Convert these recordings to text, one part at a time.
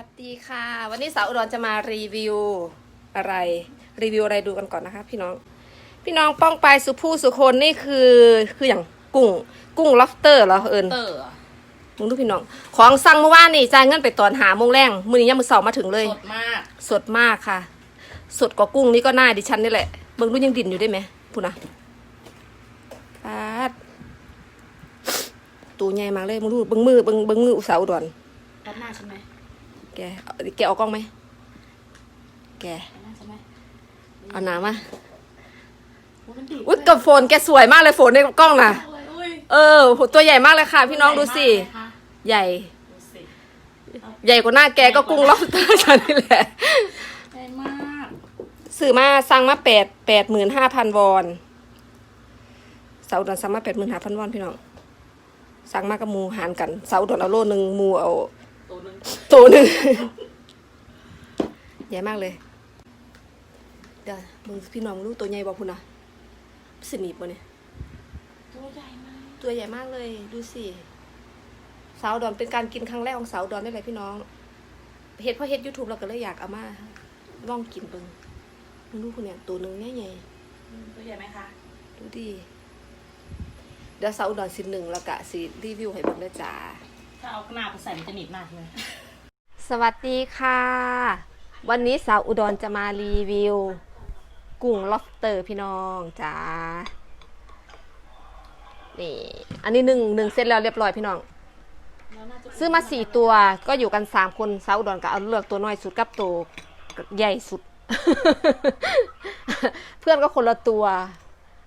วัสดีค่ะ วันนี้สาวอุดรจะมารีวิวอะไรรีวิวอะไรดูกันก่อนนะคะ พี่น้อง พี่น้องป้องไปายสุผู้สุคนนี่คือคืออย่างกุ้ง กุ้งล็อบสเตอร์เหรอเอิญเตอร์อะมึงดูพี่น้อง ของสั่งเมื่อวานนี่จ่ายเงินไปตอนหาโมงแรงมือนี้ยังมือสองมาถึงเลย สดมาก สดมากค่ะ สดกว่ากุ้งนี่ก็น่าดิฉันนี่แหละเบิ่งดูยังดิ่นอยู่ได้ไหมพูดนะปาดตัวใหญ่มากเลยมึงดูเบิ่งมือเบิ่งเบิ่งมืออุตสาหอุดรรัดหน้าใช่ไหม แกเอาแกเอากล้องไหม แกรัดหน้าใช่ไหมเอาหนามาโอ้มันดีดอุ้ยกับโฟนแกสวยมากเลยโฟนในกล้องน่ะอุ้ยอุ้ยเออโหตัวใหญ่มากเลยค่ะ พี่น้องดูสิ ใหญ่มากเลยค่ะใหญ่ดูสิใหญ่กว่าหน้าแกก็กุ้งล็อบสเตอร์ฉันนี่แหละใหญ่มากซื้อมาสั่งมาแปดแปดหมื่นห้าพันวอนเสาอุดอนสั่งมาแปดหมื่นห้าพันวอนพี่น้องสั่งมากับหมูหารกันเสาอุดอนเอาโลหนึ่งหมูเอา ตัวหนึงตัวหนึ่งใหญ่มากเลย เดี๋ยวมึงพี่น้องมึงรู้ตัวใหญ่บอกคุณนะสนิทปะเนี่ย ตัวใหญ่มาก ตัวใหญ่มากเลย ดูสิสาวอุดอนเป็นการกินครั้งแรกของสาวอุดอนได้เลยพี่น้องเฮ็ดเพราะเฮ็ดยูทูบเราก็เลยอยากเอามาลองกินเบิ่งมึงดูคุณเนี่ยตัวหนึ่งใหญ่ๆอืมตัวใหญ่ไหมคะดูดิเดี๋ยวเสาร์อุดรสิหนึ่งแล้วกะสิรีวิวให้เบิ่งด้วยจ้า ถ้าเอาหน้าไปใส่มันจะหนีบมากเลยสวัสดีค่ะ วันนี้สาวอุดรจะมารีวิว กุ้งล็อบสเตอร์พี่น้องจ้านี่อันนี้หนึ่งหนึ่งเสร็จแล้วเรียบร้อยพี่น้องแล้วน่าจะซื้อมาสี่ตัวก็อยู่กันสามคนสาวอุดรก็เอาเลือกตัวน้อยสุดกับตัวใหญ่สุด เพื่อนก็คนละตัว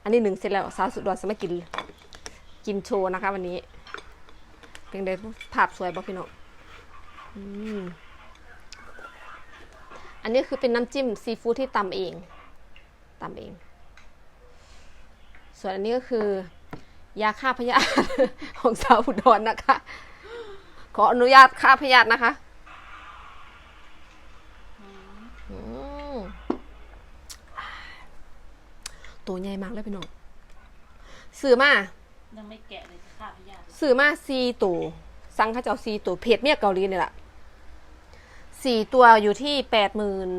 อันนี้หนึ่งเสร็จแล้วสาวอุดรจะมากิน กินโชว์นะคะ วันนี้ เป็นไงภาพสวยบอพี่น้องอืมอันนี้คือเป็นน้ำจิ้มซีฟู้ดที่ตำเองตำเอง ส่วนอันนี้ก็คือ ยาฆ่าพยาธิของสาวอุดรนะคะ ขออนุญาตฆ่าพยาธินะคะอืมตัวใหญ่มากเลยพี่น้องซื้อมายังไม่แกะเลย ซื้อมาสี่ตัวสั่งเข้าเจ้าสี่ตัวเพจเมียเกาหลีเนี่ยแหละสี่ตัวอยู่ที่แปดหมื่น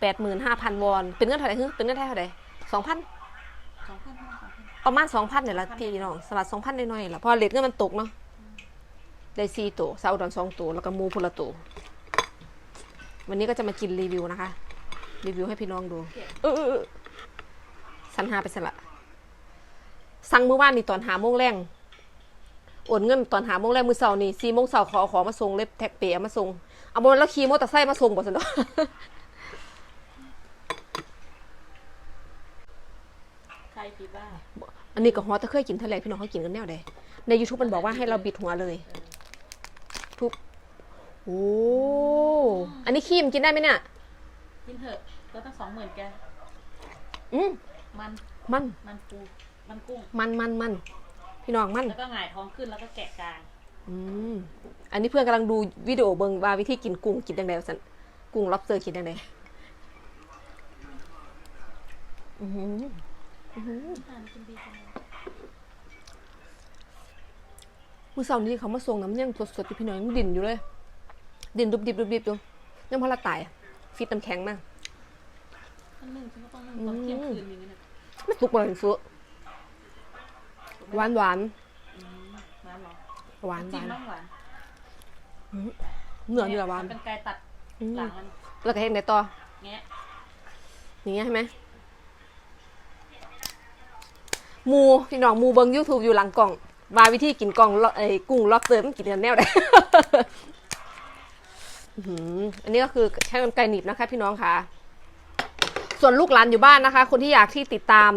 แปดหมื่นห้าพันวอน เป็นเงินเท่าไหร่ฮึเป็นเงินไทยเท่าไหร่สองพันสองพันห้าสองพันประมาณสองพันเนี่ยละพี่น้องสลัดสองพันน้อยๆละเพอเลทเงินมันตกเนาะได้สี่ตัวซาอุดอนสองตัวแล้วก็หมูพนละตัววันนี้ก็จะมากินรีวิวนะคะ รีวิวให้พี่น้องดูเออเออเออสันหาไปสละสั่งมื้อวานนี่ตอนหาโมงแรง โอนเงินตอนหาโมงแรงมื้อเสาร์นี่สี่โมงเสาร์ขอเอาของมาส่งเล็บแท็กเปียมาส่งเอาบนแล้วขี่มอเตอร์ไซค์มาส่งบ่สันดอกใครคิดว่าอันนี้ก็ฮอตแต่เคยกินเท่าไหร่พี่น้องเขากินกันแนวใดใน YouTube มันบอกว่าให้เราบิดหัวเลยทุบโอ้อันนี้ขี้มนกินได้ไหมเนี่ยกินเถอะแล้วตั้งสองหมื่นแกอืมมันมันมันปูมันกุ้งมันมันมัน พี่น้องมันแล้วก็หงายท้องขึ้นแล้วก็แกะกลางอืมอันนี้เพื่อนกำลังดูวิดีโอเบิงว่าวิธีกินกุ้งกินยังไงสันกุ้งล็อบสเตอร์กินยังไงอือหือทานกินดีจังเลยมื่อเสาร์นี้เขามาส่งน้ำยังสดๆอยู่พี่น้องยังดิ่นอยู่เลย ดิ่นดุบดิบดุบดิบอยู่ยังพอละตายอะฟิตน้ำแข็งมาก อันหนึ่งฉันก็ต้องนึ่งตอนเที่ยงคืนอย่างนี้นะ ไม่สุกเลยสุ หวานหวานอืมน้ำเหรอหวานหจิ้วามนบ้างหวานเนื้อนี่แหละหวานเป็นไกรตัดอืมหลังมันแล้วก็เห็นไหนต่อแงะอย่างเงี้ยใช่ไหมหมูพี่น้องหมูเบิงยูทูบอยู่หลังกล่องว่าวิธีกินกล่องไอ้กุ้งล็อบสเตอร์มันกินกันแนวไหน อื้อหืออันนี้ก็คือใช้กรรไกรหนีบนะคะ พี่น้องค่ะ ส่วนลูกหลานอยู่บ้านนะคะ คนที่อยากที่ติดตาม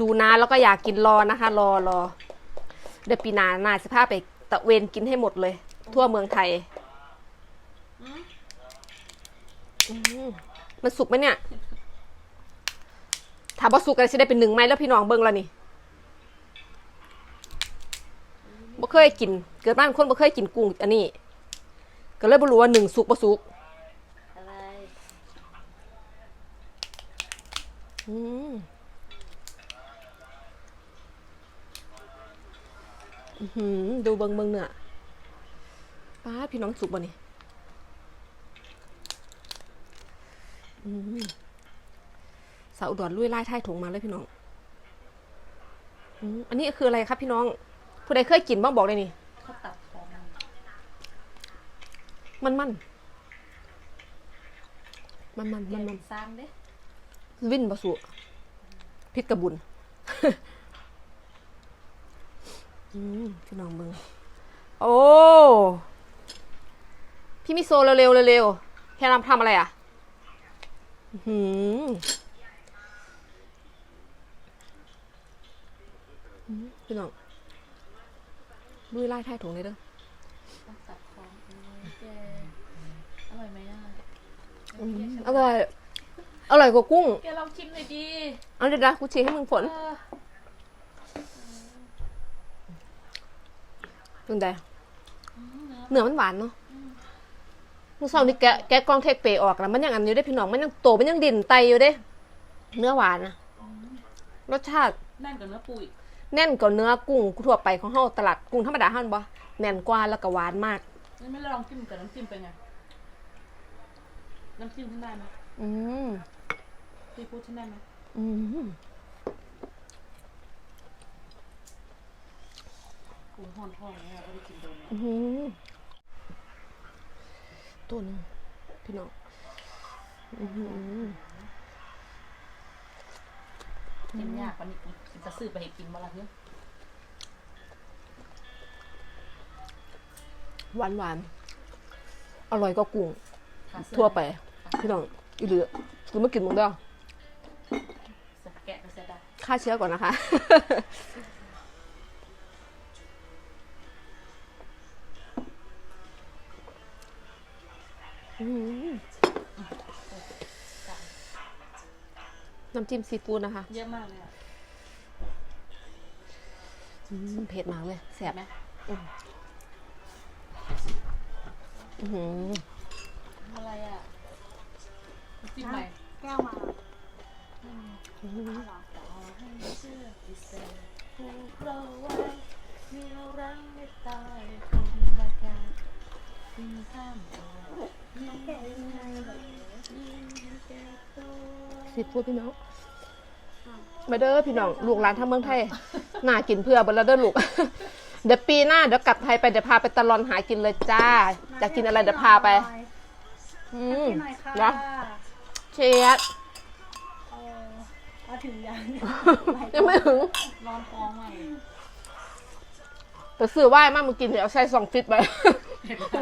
ดูนะแล้วก็อยากกินรอนะคะ รอรอเดี๋ยวปีหนาหนาสิพาไปตะเวนกินให้หมดเลย ทั่วเมืองไทยอืมอืมมันสุกไหมเนี่ย ถามว่าสุกอะไรจะได้เป็นหนึ่งไหมแล้วพี่น้องเบิ้งแล้วนี่บ่เคยกิน เกิดมาเป็นคนบ่เคยกินกุ้งอันนี้ ก็เลยบ่รู้ว่าหนึ่งสุกบ่สุกอะไรอืมอื้อหือ ดูเบิ้งเบิ้งเนื้อป้าดพี่น้องสุกบ่นี่อืมสาวอุดรลุยไล่ท้ายถุงมาเลยพี่น้องอืมอันนี้คืออะไรครับพี่น้อง ผู้ใดเคยกินบ้างบอกเลยนี่เขาตัดของมันมันมันมันมันมันมันสร้างเด้วินบะสุพิษกระบุญอืม พี่น้องเบิงโอ้ พี่มิโซเร็วๆเร็วๆพี่รำทำอะไรอะอื้อหืออืมพี่น้องลุยไล่ท้ายถุงเลยเด้อต้องตัดของเออแกอร่อยไหมอะอืมอร่อย อร่อยกว่ากุ้ง แกลองชิมหน่อยดี เอาเดี๋ยวนะกูชี้ให้มึงฝ นเออเป็นไงอืมเนื้อเนื้อมันหวานเนาะมึงเศร้านี่แกะแกะกล้องเทคเปย์ออกแล้วมันยังอันอยู่ได้พี่น้องมันยังโตมันยังดิ่นไตอยู่เด้เนื้อหวานนะรสชาติแน่นกว่าเนื้อปูอีกแน่นกว่าเนื้อกุ้งทั่วไปของเฮาตลาดกุ้งธรรมดาเฮาบ่แน่นกว่าแล้วก็หวานมากนี่ไม่ลองจิ้มกับน้ำจิ้มเป็นไงน้ำจิ้มฉันได้ไหมอืมซีฟู้ดฉันได้ไหมอืม ห่อนท้องเนี่ยก็ได้กินโดนอืมตัวหนึงพี่น้องอืมกินยากกว่านี้กูจะซื้อไปให้กินมาละเพื่อหวานหวานอร่อยกว่ากุ้ง ขาเสื้อทั่วไป พี่น้องอีเหลือกูมากินมึงเด้อแกะก็เสียดายฆ่าเชื้อก่อนนะคะ จิ้มซีฟู้ดนะคะ เยอะมากเลยอะอืมเผ็ดมากเลยแสเห็บนไหมอื้อหืออะไรอะน้ำจิ้มใหม่แก้วมาต่อให้เชื่อที่เสกผูกเราไว้เหนี่ยวรั้งไม่ตายคงบากา ศทิ้งข้ามตัวยิ่งแก้ยังไงแบบยิ่งแก่ตัวซีฟู้ดพี่น้องมาเด้อพี่น้องลูกหลานทางเมืองไทยน่ากินเพื่อบนละเด้อลูกเดี๋ยวปีหน้าเดี๋ยวกลับไทยไปเดี๋ยวพาไปตะลอนหากินเลยจ้าจะกินอะไรเดี๋ยวพาไปอืมกินหน่อยค่ะเนาะเชียดเออมาถึงยังยังไม่ถึงนอนท้องใหม่แต่ซื้อไหว้มากมึงกินเดี๋ยวเอาใส่สองฟิตไป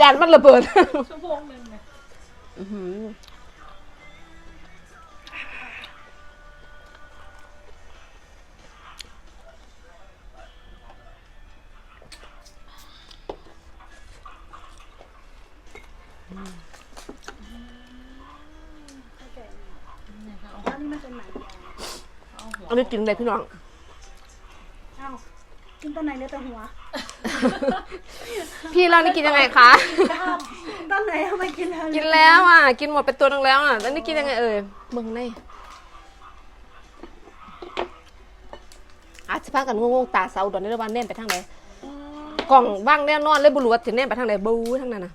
ยันมันระเบิด ชั่วโมงหนึ่งเนี่ยอื้อหืออันนี้มันเป็นไหนยางเอาหัวอันนี้กินเลยพี่น้อง เอ้ากินต้นไหนเหลือแต่หัว พี่เรานี่กินยังไงคะต้นไหนทำไมกินแล้วกินแล้วอะ กินหมดไปตัวนึงแล้วอะแล้วนี่กินยังไงเอ่ยมึงในอาจจะพากันงงๆตาเสาดอนนี่ระวันแน่นไปทางไหนกล่องว่างแน่นอนเลยบุรุษถึงแน่นไปทางไหนบูทางนั้นนะ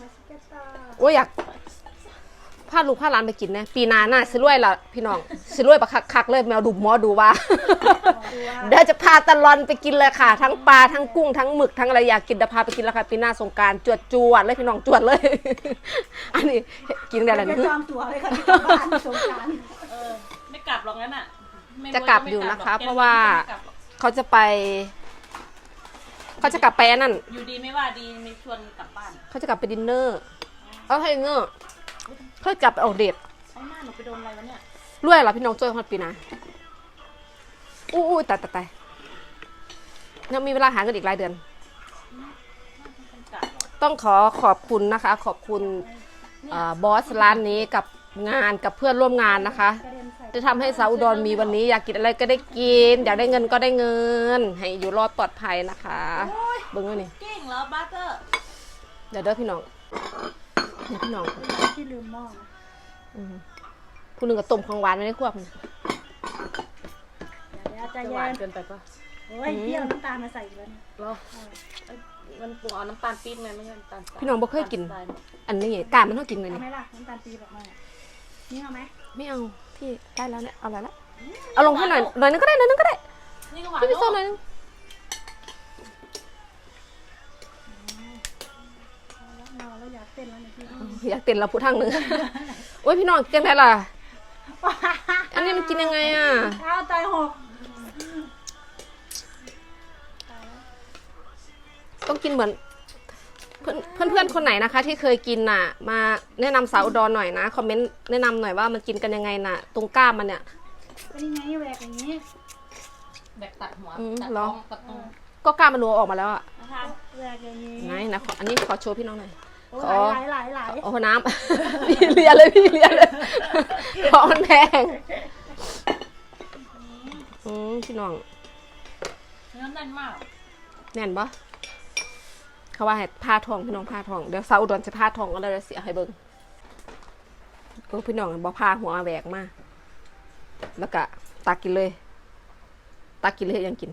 มาสเก็ตตาโอ้ยอยาก พาลูกพาหลานไปกินนะปีหน้าน่าสิรวยละพี่น้องสิรวยปะคักๆเลยแมวดุหมอดูว่าดูว่าเดี๋ยวจะพาตะลอนไปกินเลยค่ะ ทั้งปลาทั้งกุ้งทั้งหมึกทั้งอะไรอยากกินเดี๋ยวพาไปกินแล้วค่ะปีหน้าสงกรารจวดจวดๆเลยพี่น้องจวดเลย อันนี้กินได้แล้วจะนี่จองตั๋วเลยค่ะที่กลับบ้านสงกรารเออไม่กลับหรอกงั้นอะไม่จะกลับไม่อยู่นะคะหอกเพราะว่าไม่กลับหรอกเขาจะไปเขาจะกลับไปอันนั่น อยู่ดีไม่ว่าดีไม่ชวนกลับบ้านเขาจะกลับไปดินเนอร์เอาให้ดินเนอร์ เขาจะกลับไปออกเดทเอาหน้าหนูไปโดนอะไรวะเนี่ยรวยเหรอพี่น้องจอยฮอดปีหน้าอู้อู้ตายตายตายยังมีเวลาหาเงินอีกหลายเดือนไม่กลับหรอกต้องขอขอบคุณนะคะ ขอบคุณเอ่อบอสร้านนี้กับงานกับเพื่อนร่วมงานนะคะกระเด็นใส่จะทำให้สาวอุดรมีวันนี้ อยากกินอะไรก็ได้กิน อยากได้เงินก็ได้เงิน ให้อยู่รอดปลอดภัยนะคะเบิ้งไว้นี่เก่งเหรอบัตเตอร์เดี๋ยวเด้อพี่น้องเดี๋ยว พี่น้องที่ลืมหม้อนะอืมผู้หนึ่งกับต้มของหวานไว้ในครัวพุ่นเดี๋ยวใจจะหเย็วานนเกินไปปะโอ้ยเปรี้ยวน้ำตาลมาใส่อีกแล้วเนี่ยเหรอเอ้ยมันปรุงเอาน้ำตาลปี๊บไงไม่ใช่น้ำตาลทรายพี่น้องบ่เคยกินำตาลทรายอันนี้กามันต้องกินเลยเอานี่ไหมล่ะน้ำตาลปี๊บออกมานี่เอาไหมไม่เอาพี่ได้แล้วเนี่ยเอาอะไรละเอาลงให้หน่อยหน่อยนึงก็ได้หน่อยนึงก็ได้นี่ก็หวานพี่พี่โซเนหน่อะอยนึง อยากเต้นแล้วเนี่ยพี่อยากเต้นเราพูดทางหนึ่งโอ้ยพี่น้องจังได้ล่ะ อันนี้มันกินยังไงอะอ้าวตายหกต้องกินเหมือน เพื่อนเพื่อนเพื่อนคนไหนนะคะ ที่เคยกินน่ะ มาแนะนำสาวอุดรหน่อยนะคอมเมนต์แนะนำหน่อยว่ามันกินกันยังไงน่ะ ตรงกล้ามมันเนี่ยเป็นยังไงแหวกอย่างนี้แบบตัดหัวอืมตัดเหรท้อองตัดตรงก็กล้ามมันหนูเอาออกมาแล้วอะนะคะแหวกอย่างนี้ไหนนะขออันนี้ขอโชว์พี่น้องหน่อย โอ้ขอหลายหลายหลายโอ้โหน้ำ พี่เลียเลยพี่เลียเลยเพราะมันแพงอืมพี่น้อง เนื้อแน่นมากแน่นปะเขาว่าให้ผ้าทองพี่น้องผ้าทองเดี๋ยวสาวอุดรจะผ้าทองก็เลยเสียให้เบิ้งเออพี่น้องบอกผ้าหัวแหวกมาแล้วก็ตักกินเลย ตักกินเลยยังกิน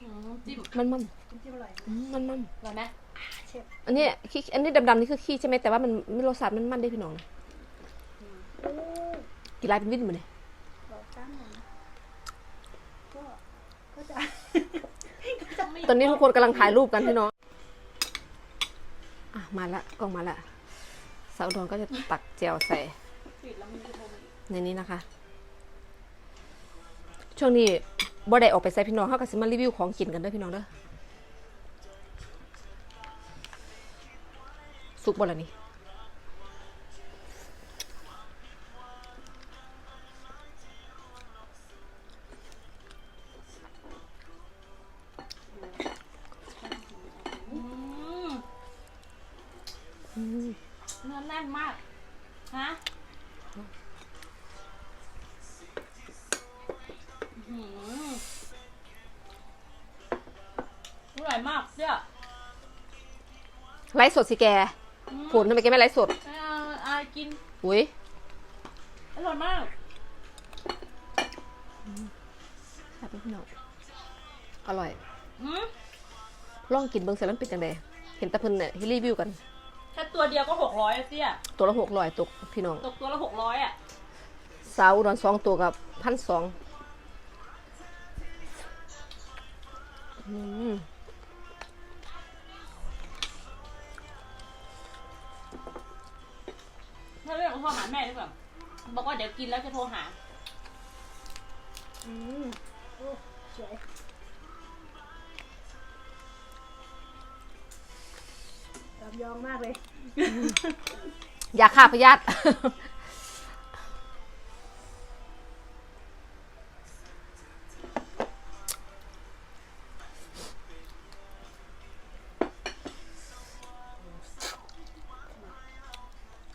อืมจิ้มมันมันจิ้มอร่อยอืมมันมันอร่อยไหม เชฟอันนี้ขี้อันนี้ดำๆนี่คือขี้ใช่ไหมแต่ว่ามันไม่รสชาติมันมันได้พี่น้องโอ้กินลายเป็นวิ่นมาเนี่ยบอกตั้งหน่อยก็ก็จะตอนนี้ทุกคนกำลังถ่ายรูปกันพี่น้องอะมาละกล้องมาละสาวอุดรก็จะตักแจวใส่ ปิดแล้วมันจะโทรมาอีกในนี้นะคะ ช่วงนี้บ่ได้ออกไปใส่พี่น้องเขาก็สิมารีวิวของกินกันเด้อพี่น้องเด้อ สุกบ่ละนี่อืมอืมเนื้อแน่นมาก ฮะอื้อหืออร่อยมากเนี่ยไลฟ์สดสิแก อืมผลทำไมแกไม่ไลฟ์สดไม่เอาอายกิน อุ้ยอร่อยมากครับพี่น้องอร่อยอืมลองกินเบิ้งเสร็จแล้วมันเป็นจังไดเห็นแตะเพิ่นเนี่ยที่รีวิวกัน แค่ตัวเดียวก็หกร้อยเตี้ยตัวละหกร้อยตกพี่น้องตกตัวละหกร้อยอะสาวอุดรสองตัวกับพันสองอืม ถ้าเรื่องโทรหาแม่ดีกว่าบอกว่าเดี๋ยวกินแล้วจะโทรหา อืมโอ้สวยตามยองมากเลย อยากฆ่าพยาธิ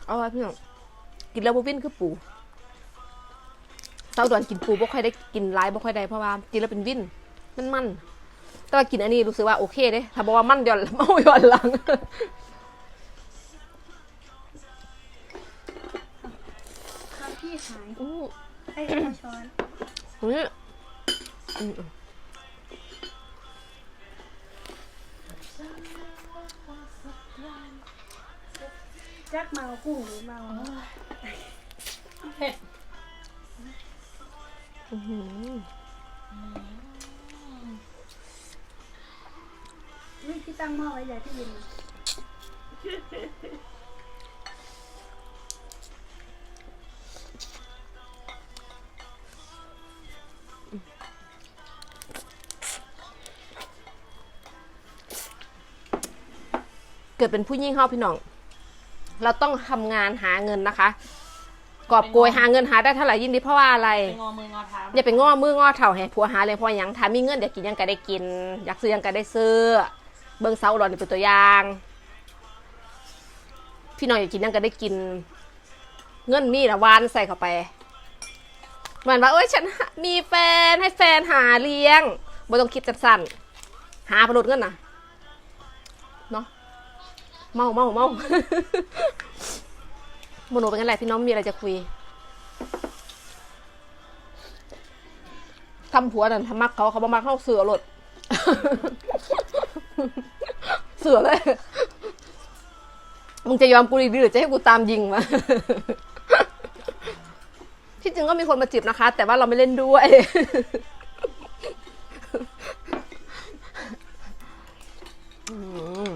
เอาไว้พี่น้องกิ นแล้วบวินคือปูเศร้าดวนกินปูบ่ค่อยได้กินร้ายบ่ค่อยได้เพราะว่ากินแล้วเป็นวินมันมันแต่ว่ากินอันนี้รู้สึกว่าโอเคเด้ถ้าบอกว่ามันย้อนเมาย้อนหลังข้าวพี่หายอืมไอ้เอาช้อนนี่อืมจักเมากุ้งหรือเมา เผ็ดอื้อหือนี่ที่ตั้งหม้อไว้ใหญ่ที่ยินเกิดเป็นผู้ยิ่งเข้าพี่น้อง เราต้องทำงานหาเงินนะคะ กอบโกยหาเงินหาได้เท่าไหร่ยิ่งดีเพราะว่าอะไรไปงอมืองอเท้าอย่าไปง้อมือง้อเถ่าให้ผัวหาเลยเพราะหยังถ้ามีเงินอยากกินหยังก็ได้กิน อยากซื้อหยังก็ได้ซื้อ เบิ่งเสาหลอนนี่เป็นตัวอย่าง พี่น้องอยากกินหยังก็ได้กิน เงินมีละวานใส่เข้าไปเหมือนว่าเอ้ยฉันมีแฟนให้แฟนหาเลี้ยงบ่ต้องคิดจัดสั้นหาผลุดเงินนะเนาะ เมาเมาเมาโมโนเป็นไงพี่น้องมีอะไรจะคุยทำผัวนั่นทำมักเขาเขาบามักเข้าเสือหลดเสือเลยมึงจะยอมกูดีหรือจะให้กูตามยิงวะที่จริงก็มีคนมาจีบนะคะ แต่ว่าเราไม่เล่นด้วย อืม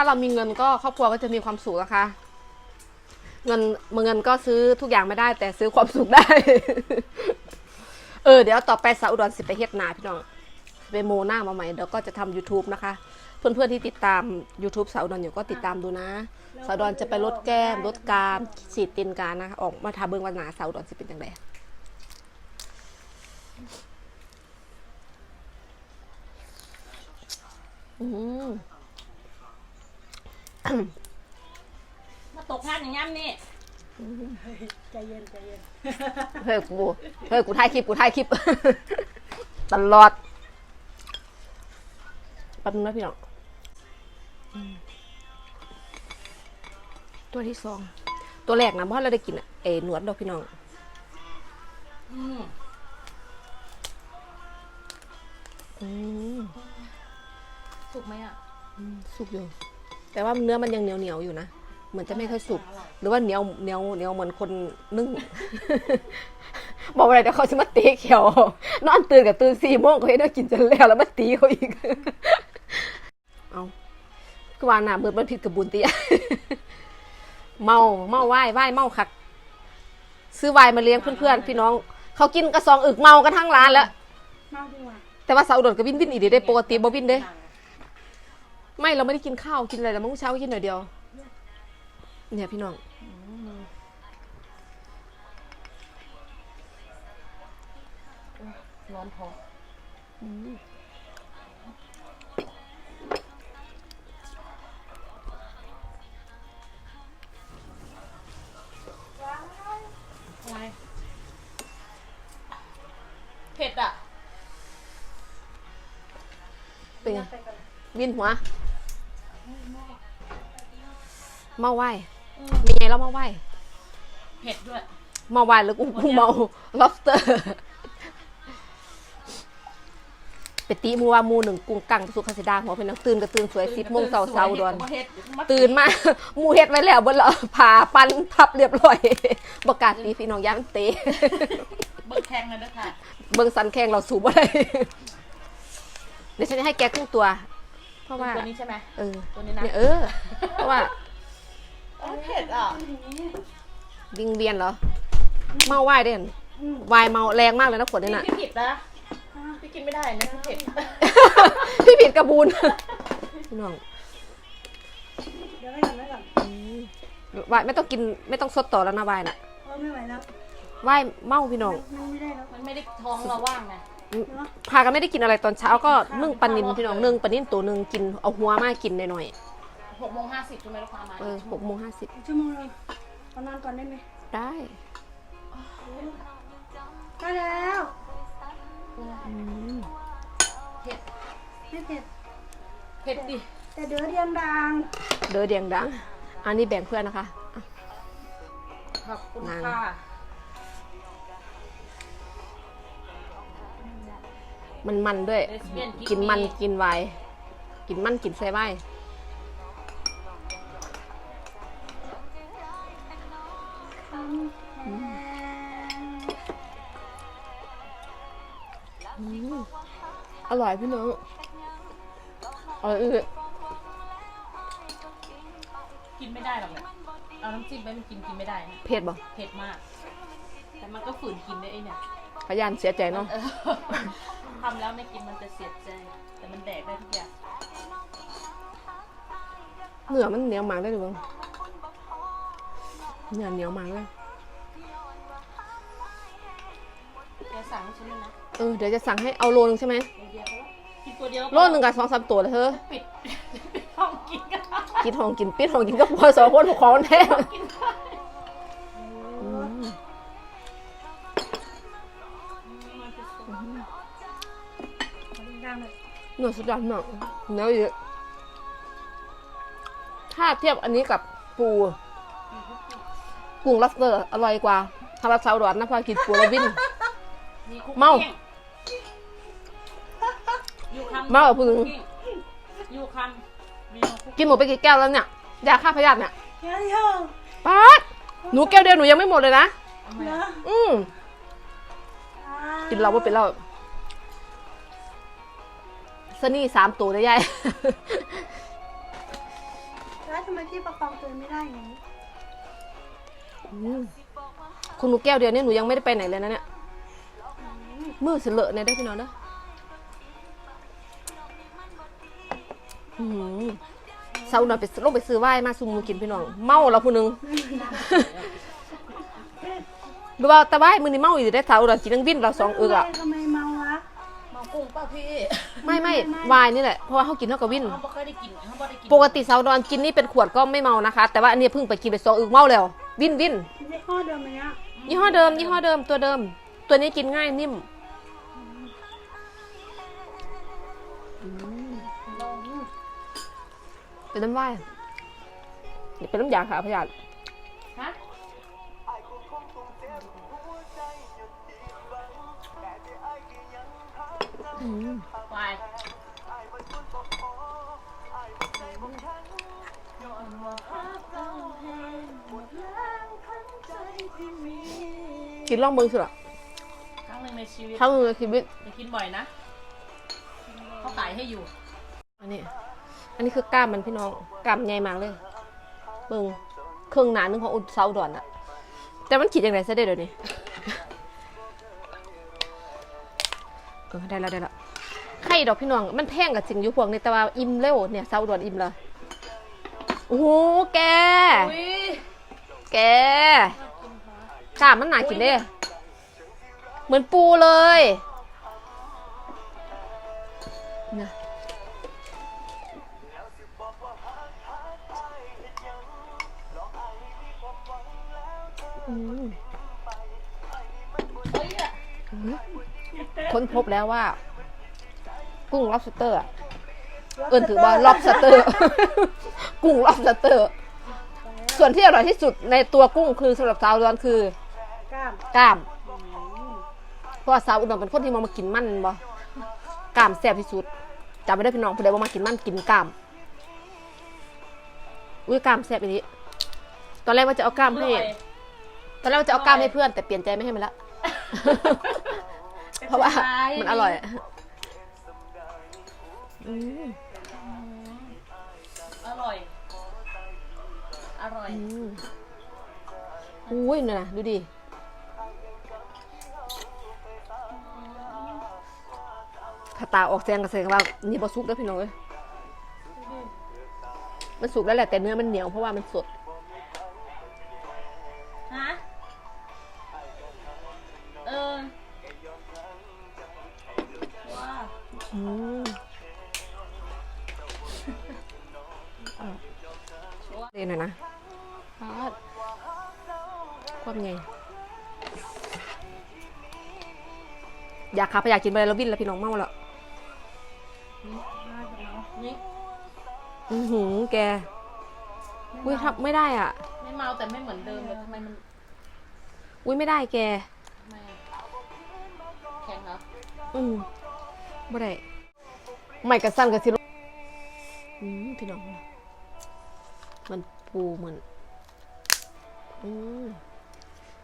ถ้าเรามีเงินก็ครอบครัวก็จะมีความสุขนะคะ เงินเงินก็ซื้อทุกอย่างไม่ได้ แต่ซื้อความสุขได้ เออเดี๋ยวต่อไปสาวอุดรสิไปเฮ็ดนาพี่น้องไปโมหน้ามาใหม่เดี๋ยวก็จะทำ YouTube นะคะ เพื่อนๆที่ติดตาม YouTube สาวอุดรอยู่ก็ติดตามดูนะ สาวอุดรจะไปลดแก้มลดกรามฉีดตีนกานะคะออกมาทาเบิ้งวันหนาสาวอุดรสิเป็นยังไงอืม มาตกงานอย่างงั้นนี่ใจเย็นใจเย็นเฮ้ยกูเฮ้ยกูถ่ายคลิปกูถ่ายคลิป ตลอดแป๊บนึงนะพี่น้องอืมตัวที่สอง ตัวแรกนะเพราะเราได้กินอะเอหนวดดอกพี่น้องอืมอืมสุกไหมอะสุกอยู่ แต่ว่าเนื้อมันยังเหนียวเหนียวๆอยู่นะ เหมือนจะไม่ค่อยสุก หรือว่าเหนียวเหนียวเหนียวเหมือนคนนึ่ง บอกอะไรเดี๋ยวเขาจะมาตีเขียว นอนตื่นกับตื่นสี่โมงเขาให้ได้กินจนแล้วแล้วมาตีเขาอีก เอาคือว่าหน้ามืดมันผิดกับบุญเตียเมาเมาไหว้ไหว้เมาคัก ซื้อไวน์มาเลี้ยงเพื่อนๆพี่น้อง เขากินกระซองอึกเมากันทั้งร้านแล้ว เมาดีกว่าแต่ว่าสาวอุดรกับวินวินอีดีได้ปกติบ่วินเด้ ไม่เราไม่ได้กินข้าวกินอะไรแล้วมื้อเช้าก็กินหน่อยเดียว เนี่ยพี่น้องร้อนท้องอะไรเผ็ดอะ เป็นไงวินหัวเมาไหวมีไงแล้วเมาไหวเผ็ดด้วยเมาไหวแล้วกูกูเมา lobster ไปตีมูว่ามูหนึ่งกุ้งกังสุขสิดาหัวเป็นนังตื่นก็ตื่นสวยสิบโมงเสาเสาดอนเผ็ดมาตื่นมาหมูเฮ็ดไว้แล้วบนละผ่าปันทับเรียบร้อยประกาศตีพี่น้องย้ำเตะเบิร์แข็งเลยนะคะเบิ่งสันแข่งเราสูบอะไรเดี๋ยวฉันจะให้แกครึ่งตัว เพราะว่าตัวนี้ใช่ไหมเออตัวนี้นะเนี่ยเออเพราะว่า เผ็ดอะวิงเวียนเหรอ เมาไหวายเด่นวายเมาแรงมากเลยนะขวดนี่น่ะ พี่ผิดนะพี่กินไม่ได้นะพี่เผ็ดพี่ผิดกระบูนพี่น้องเดี๋ยวให้ก่อนไว้ก่อนวายไม่ต้องกินไม่ต้องสดต่อแล้วนะวายน่ะเพราะไม่ไหวแล้ววายเมาพี่น้อง มันไม่ได้แล้วมันไม่ได้ท้องเราว่างไงพากันไม่ได้กินอะไรตอนเช้าก็นึ่งปลานินพี่น้องนึ่งปลานินตัวหนึ่งกินเอาหัวมากินหน่อย หกโมงห้าสิบใช่ไหมลูกค้ามาๆเออหกโมงห้าสิบอีกชั่วโมงนึงเอานอนก่อนได้ไหมได้ ได้แล้วอืมเผ็ดไม่เผ็ดเผ็ดดิแต่เดือดเดียนดังเด้อเดียงดัง อันนี้แบ่งเพื่อนนะคะอะขอบคุณนางค่ะมันมันด้วยเลสเบี้ยนกินมันกินไวน์กินมันกินไซไว ร่อยพี่น้องอร่อยอือกินไม่ได้หรอกเนี่ยเอาน้ำจิ้มไปมันกินกินไม่ได้นะเผ็ดบ่เผ็ดมาก แต่มันก็ฝืนกินได้ไอ้เนี่ยพยานเสียใจเนาะเออทำแล้วไม่กินมันจะเสียใจ แต่มันแดกได้ทุกอย่างเนื้อมันเหนียวมากเลยดิเบ้งเนื้อเหนียวมากเลยแกสั่งให้ฉันด้วยนะ เออเดี๋ยวจะสั่งให้เอาโลนึงใช่ไหมเดียวๆก็กิน ตัวเดียวโลนึงกับสองสามตัวเลยเธอปิดปิดห้องกินกันกินทองกินปิดทองกินก็พอสองคนของแท้กินได้อืมดังเลยเนื้อสุดยอดมากเนื้อเยอะถ้าเทียบอันนี้กับปูกุ้งลัสเตอร์อร่อยกว่าทาราซาวดอนนะพอกินปูแล้ววินมีคุกเมา กิ้งยูคัมเมาอะพูดถึงยูคัมมีคุกกินหมดไปกี่แก้วแล้วเนี่ยสยาฆ่าพยาธิเนี่ยเยอะเยอะป๊าดหนูแก้วเดียวหนูยังไม่หมดเลยนะเยอะอืมกินเราว่าเป็นเราสนี่สามตัวได้ยาย แล้วทำไมพี่ประคองตัวไม่ได้อย่างนี้อืมคุณหนูแก้วเดียวนี่หนูยังไม่ได้ไปไหนเลยนะเนี่ยมือเสลอะเนี่ยได้พี่น้องเนอะ เศร้าหน่อยไปลงไปซื้อไวน์มาซุมหมูกินพี่น้อง เมาแล้วผู้หนึงดูว่าแต่ว่ามือนี้เมาอยู่ได้เศร้าเรากินทั้งวินเราสองเอือกอะทำไมเมาวะเมากุ้งป่ะพี่ ไม่ไม่ไวน์นี่แหละ เพราะว่าเขากินเท่ากับวินเขาไม่ค่อยได้กินเขาไม่ได้กินปกติเสาร์นอนกินนี่เป็นขวดก็ไม่เมานะคะ แต่ว่าอันนี้เพิ่งไปกินไปสองอึกเมาแล้ว วินวินไม่ใช่ข้อเดิมไหมเนี่ยยี่ห้อเดิมยี่ห้อเดิมตัวเดิม ตัวนี้กินง่ายนิ่ม เป็นน้ำว่ายนี่เป็นน้ำยาค่ะพยาธิฮะอืมวายกินล่องเบิงสุดอะครั้งหนึ่งในชีวิตทั้งมือชีวิตอย่ากินบ่อยนะ เขาขายให้อยู่ อันนี้ อันนี้คือกล้ามมันพี่น้องกล้ามใหญ่มากเลยเบิงเครื่องหนานึงของอุดเซาดอนอะแต่มันขีดยังไงซะได้เดี๋ยวนี้เออได้แล้วได้แล้วไข่ดอกพี่น้อง มันแพงกับสิ่งอยู่พวกนี้แต่ว่าอิ่มเร็วเนี่ยเซาดอนอิ่มเลยโอ้โหแก แกกล้ามมันหนากินเด้เหมือนปูเลย ค้นพบแล้วว่า กุ้ง lobster อะเอินถือว่า lobster กุ้ง lobster ส่วนที่อร่อยที่สุดในตัวกุ้งคือสำหรับสาวอุดรคือกล้ามกล้าม เพราะว่าสาวอุดรเป็นคนที่มามากินมันบ่กล้ามแซ่บที่สุดจำไม่ได้พี่น้องผู้ใดว่ามากินมันกินกล้าม อุ้ยกล้ามแซ่บอันนี้ ตอนแรกว่าจะเอากล้ามให้อร่อยตอนแรกว่าจะเอากล้ามให้เพื่อนแต่เปลี่ยนใจไม่ให้มันละ เพราะว่ามันอร่อยอะอืมอร่อย อร่อยอืมอุ้ยเนี่ยนะดูดิ ถ้าตาออกแสงก็แสดงว่านี่บะสุกแล้วพี่น้องเอ้ยมันสุกแล้วแหละแต่เนื้อมันเหนียวเพราะว่ามันสด เรียนหน่อยนะพาดความไงอยากขับไปอยากกินไปแล้ววิ่นแล้วพี่น้องเมาแล้วนี่อือหือแกอุ้ยทับไม่ได้อะ ไม่เมาแต่ไม่เหมือนเดิมเลยทำไมมัน อุ้ยไม่ได้แกทำไมอะแข็งเหรออืม ไม่ได้ไม่กระสั้นกระสิลอืมพี่น้อง มันปูเหมือนอืม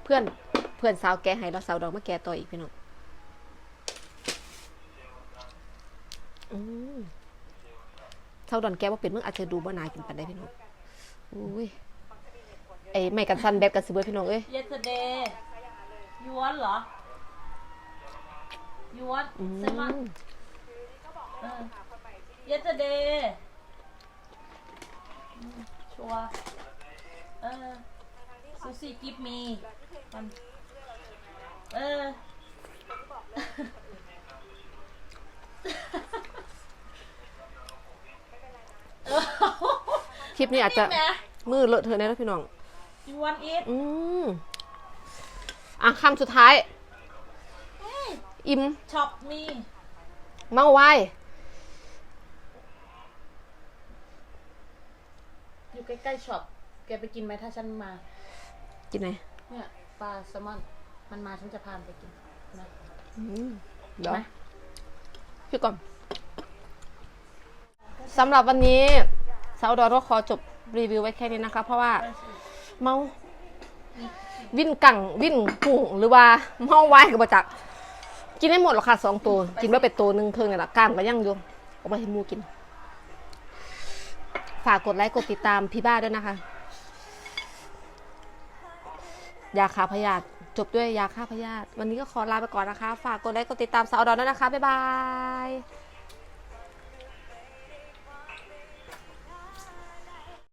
เพื่อนเพื่อนสาวแกให้เราสาวดอกมาแกต่ออีกพี่น้องอืมสาวดอนแกว่าเป็นมึงอาจจะดูบ่นากินปันได้พี่น้องอุ้ยไอ้ไม่กันสั้นแบบกันสิเบิดพี่น้องเอ้ย yesterday you want เหรอ you want อืใช่ไหมม เออ yesterday อืมชัวร์เออซูซี่ give me มันเออเออคลิปนี้อาจจะแหมมือเลอะเทอะแน่แล้วพี่น้อง you want it อืมอะคำสุดท้าย อิ่ม chop me เมาไวาย อยู่ใกล้ๆช็อป แกไปกินไหมถ้าฉันมา กินไหนเนี่ยปลาแซลมอน มันมาฉันจะพามันไปกินนะอืมเดี๋ยวไหมพี่ก่อนสำหรับวันนี้สาวดอก็ขอจบรีวิวไว้แค่นี้นะคะ เพราะว่าเมาวิ่นกังวิ่นกุ้งหรือว่าเมาไว้กับประจัก กินได้หมดหรอกค่ะสองตัว กินว่าเป็ดตัวหนึ่งเพิ่งนี่แหละกล้ามก็ยังอยู่เอาไปให้หมูกิน ฝากกดไลค์กดติดตามพี่บ้าด้วยนะคะ ยาฆ่าพยาธิจบด้วยยาฆ่าพยาธิวันนี้ก็ขอลาไปก่อนนะคะ ฝากกดไลค์กดติดตามสาวดอนด้วยนะคะ บ๊ายบาย